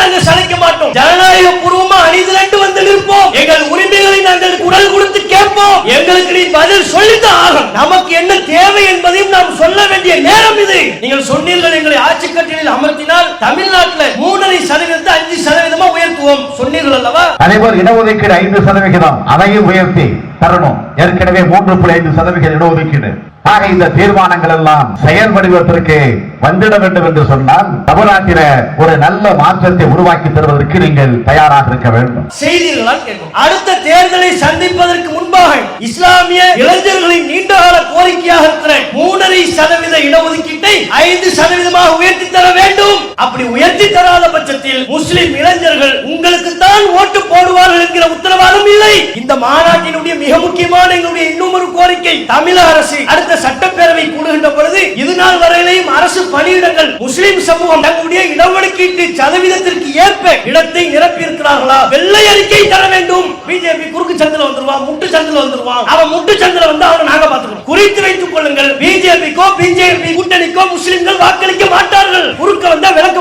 நாங்கள் சளைக்க மாட்டோம். ஜனநாயக பூர்வமா அணிதிரண்டு வந்து நிற்போம். எங்கள் உரிமைகளை நாங்கள் குரல் கொடுத்து கேட்போம். எங்களுக்கு நீ பதில் சொல்லித்தான் ஆகும் நமக்கு என்ன தேவை என்பதையும் நாம் சொல்ல வேண்டிய நேரம் இது. நீங்கள் சொன்னீர்கள் எங்களை ஆட்சி கட்டிலில் அமர்த்தினால் தமிழ்நாட்டில் மூணரை சதவீதத்தை அஞ்சு சதவீதமா உயர்த்துவோம். சொன்னீர்கள் அல்லவா? அதேபோல் இடஒதுக்கீடு ஐந்து சதவிகிதம் அதையும் உயர்த்தி தரணும். ஏற்கனவே மூன்று புள்ளி ஐந்து சதவிகித இடஒதுக்கீடு. ஆக இந்த தீர்மானங்கள் எல்லாம் செயல் வடிவத்திற்கு வந்துட வேண்டும் என்று சொன்னால் தமிழ்நாட்டில ஒரு நல்ல மாற்றத்தை உருவாக்கி தருவதற்கு நீங்கள் தயாராக இருக்க வேண்டும். செய்திகள் அடுத்த தேர்தலை சந்திப்பதற்கு முன்பாக இஸ்லாமிய இளைஞர்களின் நீண்டகால கோரிக்கையாக இருக்கிற மூணரை சதவீத இடஒதுக்கீட்டை ஐந்து சதவீதமாக உயர்த்தி தர வேண்டும். அப்படி உயர்த்தி தராத பட்சத்தில் முஸ்லிம் இளைஞர்கள் உங்களுக்கு தான் ஓட்டு போடுவார்கள் என்கிற உத்தரவாதம் இல்லை. இந்த மாநாட்டினுடைய மிக முக்கியமான எங்களுடைய இன்னும் ஒரு கோரிக்கை தமிழக அரசு அடுத்த சட்டப்பேரவை கூடுகின்ற பொழுது இது நாள் வரையிலையும் அரசு பணியிடங்கள் முஸ்லிம் சமூகம் தங்களுடைய இடஒதுக்கீட்டு சதவீதத்திற்கு ஏற்ப இடத்தை நிரப்பி இருக்கிறார்களா வெள்ளை அறிக்கை தர வேண்டும். பிஜேபி குறுக்கு சந்தில வந்துருவான் முட்டு சந்தில வந்துருவான். அவன் முட்டு சந்தில வந்து அவனை நாங்க பார்த்துக்கணும். குறித்து வைத்துக் கொள்ளுங்கள். பிஜேபிக்கோ பிஜேபி கூட்டணிக்கோ முஸ்லிம்கள் வாக்களிக்க மாட்டார்கள். குறுக்க வந்தா விலக